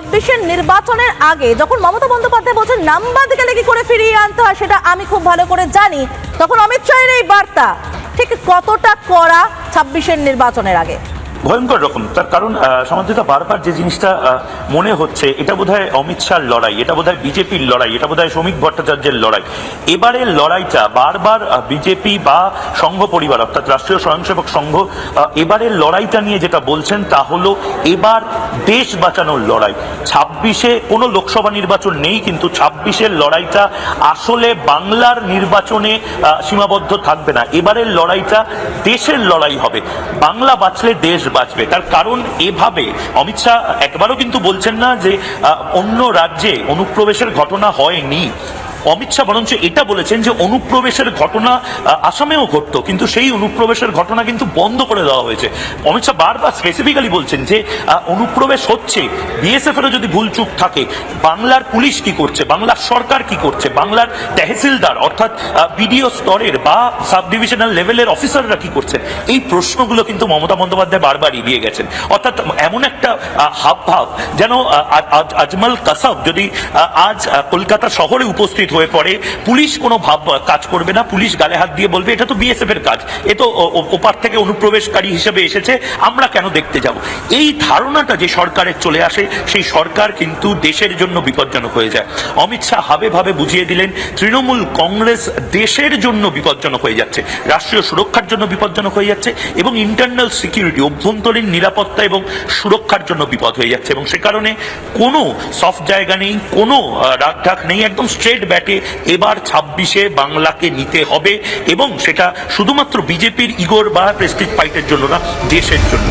ছাব্বিশের নির্বাচনের আগে যখন মমতা বন্দ্যোপাধ্যায় বলছেন নাম্বার গেলে কি করে ফিরিয়ে আনতে হয় সেটা আমি খুব ভালো করে জানি। তখন অমিত শাহের এই বার্তা ঠিক কতটা করা ছাব্বিশের নির্বাচনের আগে? ভয়ঙ্কর রকম। তার কারণ আহ, বারবার যে জিনিসটা মনে হচ্ছে এটা বোধহয় অমিত শাহর লড়াই এটা বোধহয় বিজেপির লড়াই এটা বোধহয় শ্রমিক ভট্টাচার্যের লড়াই। এবারের লড়াইটা বারবার বিজেপি বা সংঘ পরিবার অর্থাৎ রাষ্ট্রীয় স্বয়ংসেবক সংঘ এবারের লড়াইটা নিয়ে যেটা বলছেন তা হলো এবার দেশ বাঁচানোর লড়াই। ছাব্বিশে কোনো লোকসভা নির্বাচন নেই, কিন্তু ছাব্বিশের লড়াইটা আসলে বাংলার নির্বাচনে সীমাবদ্ধ থাকবে না। এবারের লড়াইটা দেশের লড়াই হবে। বাংলা বাঁচলে দেশ বাঁচবে। তার কারণ এভাবে, অমিত শাহ একবারও কিন্তু বলছেন না যে অন্য রাজ্যে অনুপ্রবেশের ঘটনা হয়নি। অমিত শাহ বরঞ্চ এটা বলেছেন যে অনুপ্রবেশের ঘটনা আসামেও ঘটতো, কিন্তু সেই অনুপ্রবেশের ঘটনা কিন্তু বন্ধ করে দেওয়া হয়েছে। অমিত শাহ বারবার স্পেসিফিক্যালি বলছেন যে অনুপ্রবেশ হচ্ছে বিএসএফ এরও যদি ভুল চুক থাকে, বাংলার পুলিশ কি করছে, বাংলার সরকার কি করছে, বাংলার তহসিলদার, অর্থাৎ বিডিও স্তরের বা সাব ডিভিশনাল লেভেলের অফিসাররা কি করছেন এই প্রশ্নগুলো কিন্তু মমতা বন্দ্যোপাধ্যায় বারবার এড়িয়ে গেছেন। অর্থাৎ এমন একটা হাব ভাব যেন আজমল কাসাব যদি আজ কলকাতা শহরে উপস্থিত হয়ে পড়ে পুলিশ কোনো ভাব কাজ করবে না পুলিশ গালে হাত দিয়ে বলবে এটা তো বিএসএফ এর কাজ এ তো ওপার থেকে অনুপ্রবেশকারী হিসেবে এসেছে আমরা কেন দেখতে যাব? এই ধারণাটা যে সরকারের চলে আসে সেই সরকার কিন্তু দেশের জন্য বিপজ্জনক হয়ে যায়। অমিত শাহ হাবে ভাবে বুঝিয়ে দিলেন তৃণমূল কংগ্রেস দেশের জন্য বিপজ্জনক হয়ে যাচ্ছে রাষ্ট্রীয় সুরক্ষার জন্য বিপজ্জনক হয়ে যাচ্ছে এবং ইন্টারনাল সিকিউরিটি অভ্যন্তরীণ নিরাপত্তা এবং সুরক্ষার জন্য বিপদ হয়ে যাচ্ছে এবং সে কারণে কোনো সফট জায়গা নেই কোনো আহ, রাগঢাক নেই একদম স্ট্রেট ব্যাটে এবার ছাব্বিশে বাংলাকে নিতে হবে এবং সেটা শুধুমাত্র বিজেপির ইগোর বা প্রেস্টিজ ফাইটের জন্য না, দেশের জন্য।